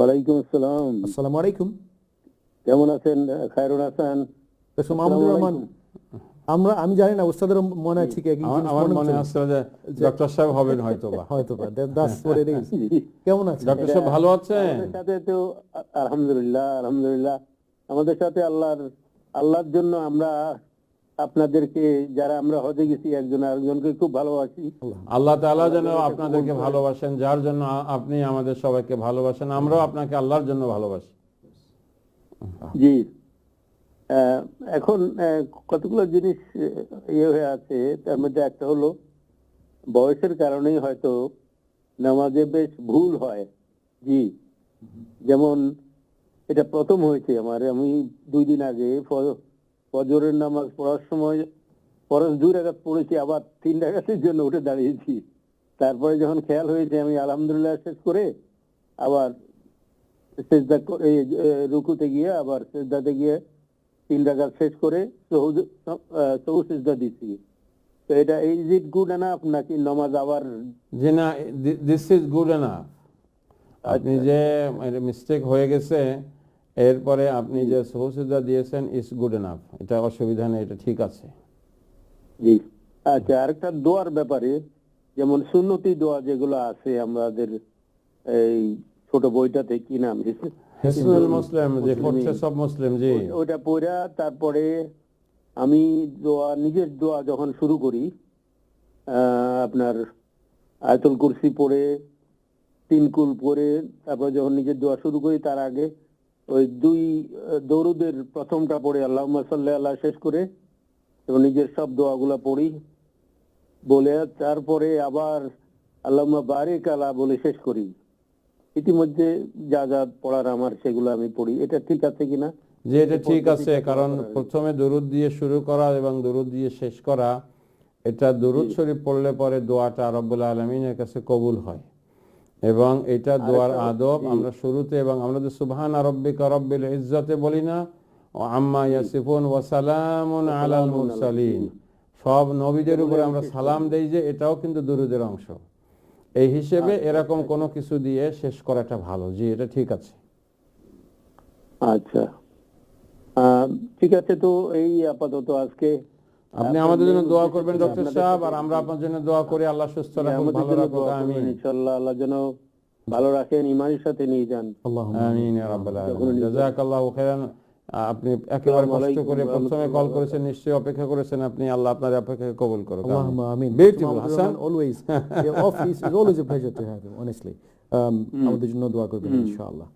ওয়ালাইকুম আসসালাম। আসসালামু আলাইকুম। কেমন আছেন খায়রুল হাসান? মাহমুদুর রহমান আমরা আমি জানি না ওস্তাদের মনে আছে কি একই আমার মনে। হচ্ছে? যে ডক্টর সাহেব হবেন হয়তো বা। হয়তো বা দ্যাটস হোয়াট ইট ইজ কেমন আছেন? ডক্টর সাহেব ভালো আছেন? সাথে তো আলহামদুলিল্লাহ আলহামদুলিল্লাহ। আমাদের সাথে আল্লাহর আল্লাহর জন্য আমরা আপনাদেরকে যারা আমরা হজে গেছি একজন আরেকজনকে খুব ভালোবাসি। আল্লাহ তাআলা যেন আপনাদেরকে ভালোবাসেন যার জন্য আপনি আমাদের সবাইকে ভালোবাসেন আমরাও আপনাকে আল্লাহর জন্য ভালোবাসি। জি। এখন কতগুলো জিনিস ইয়ে হয়ে আছে তার মধ্যে একটা হলো বয়সের কারণেই হয়তো নামাজে বেশ ভুল হয়। জি। যেমন এটা প্রথম হয়েছে আমার আমি দুই দিন আগে ফজরের নামাজ পড়ার সময় ফরজ দুই রাগাত পড়েছি আবার তিন রাগাতের জন্য উঠে দাঁড়িয়েছি। তারপরে যখন খেয়াল হয়েছে আমি আলহামদুলিল্লাহ শেষ করে আবার সেজদা রুকুতে গিয়ে আবার সেজদাতে গিয়ে তিন রাকাত শেষ করে সহু সহু সেজদা দিছি তো এটা ইজ ইট গুড এনাফ নাকি নমাজ আবার যে না দিস ইজ গুড এনাফ আপনি যে মিস্টেক হয়ে গেছে এরপরে আপনি যে সহসিদা দিয়েছেন ইজ গুড এনাফ এটা অসুবিধা নেই এটা ঠিক আছে। জি। আচ্ছা আরেকটা দোয়ার ব্যাপারে যেমন সুন্নতি দোয়া যেগুলো আছে আমাদের এই ছোট বইটাতে কি নাম হিসনুল মুসলিম যে পড়ছে সব মুসলিম জি। ওইটা পড়া তারপরে আমি দোয়া নিজের দোয়া যখন শুরু করি আপনার আয়তুল কুরসি পড়ে তিন কুল পড়ে তারপর যখন নিজের দোয়া শুরু করি তার আগে ওই দুই দরুদের প্রথমটা পড়ে আল্লাহ সাল্লাহ আল্লাহ শেষ করে এবং নিজের সব দোয়াগুলা পড়ি বলে তারপরে আবার আল্লাহ বারেক আলা বলে শেষ করি। ইতিমধ্যে যা যা পড়ার আমার সেগুলো আমি পড়ি। এটা ঠিক আছে কিনা? যে এটা ঠিক আছে কারণ প্রথমে দরুদ দিয়ে শুরু করা এবং দরুদ দিয়ে শেষ করা এটা দরুদ শরীফ পড়লে পরে দোয়াটা রব্বুল আলমিনের কাছে কবুল হয়। এবং এটা দোয়ার আদব আমরা শুরুতে এবং আমরা যে সুবহান রব্বিকা রব্বিল ইজ্জতে বলি না ও আম্মা ইয়াসিফুন ওয়া সালামুন আলাল মুরসালিন। সব নবীদের উপরে আমরা সালাম দেই যে এটাও কিন্তু দরুদের অংশ। এই হিসেবে এরকম কোনো কিছু দিয়ে শেষ করাটা ভালো। জি এটা ঠিক আছে। আচ্ছা। আহ, ঠিক আছে তো এই আপাতত আজকে আপনি আমাদের জন্য দোয়া করবেন ডক্টর সাহেব আর আমরা আপনার জন্য দোয়া করি আল্লাহ সুস্থ রাখুন ভালো রাখুন আমিন। ইনশাআল্লাহ আল্লাহ যেন ভালো রাখেন ইমানের সাথে নিয়ে যান। আমিন। ইয়া রাব্বাল আলামিন। জাযাকাল্লাহু খাইরান আপনি একেবারে কষ্ট করে প্রথমে কল করেছেন নিশ্চয়ই অপেক্ষা করেছেন আপনি আল্লাহ আপনার অপেক্ষাকে কবুল করুন Allahumma amin. Beautiful Hasan always a pleasure to have him, honestly. Um, আমাদের জন্য দোয়া করবেন ইনশাআল্লাহ।